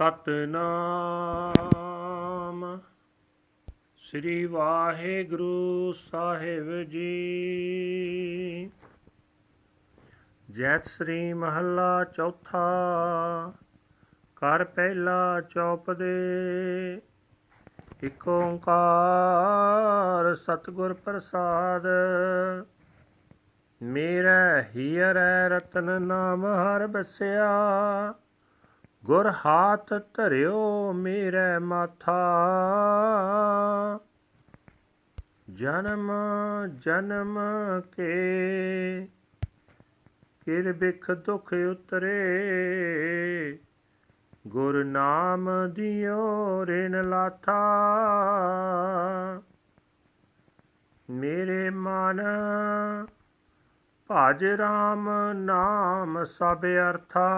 ਸਤਨਾਮ। ਸ੍ਰੀ ਵਾਹਿਗੁਰੂ ਸਾਹਿਬ ਜੀ। ਜੈਤ ਸ੍ਰੀ ਮਹੱਲਾ ਚੌਥਾ ਕਰ ਪਹਿਲਾ ਚੌਪ ਦੇ। ਇਕ ਓੰਕਾਰ ਸਤਿਗੁਰ ਪ੍ਰਸਾਦ। ਮੇਰਾ ਹੀਰੈ ਰਤਨ ਨਾਮ ਹਰ ਬਸਿਆ। ਗੁਰ ਹਾਥ ਧਰਿਓ ਮੇਰੇ ਮਾਥਾ। ਜਨਮ ਜਨਮ ਕੇ, ਕਿਰ ਬਿਖ ਦੁਖ ਉਤਰੇ। ਗੁਰ ਨਾਮ ਦਿਓ ਰਿਨ ਲਾਥਾ। ਮੇਰੇ ਮਨ ਭਜ ਰਾਮ ਨਾਮ ਸਭ ਅਰਥਾ।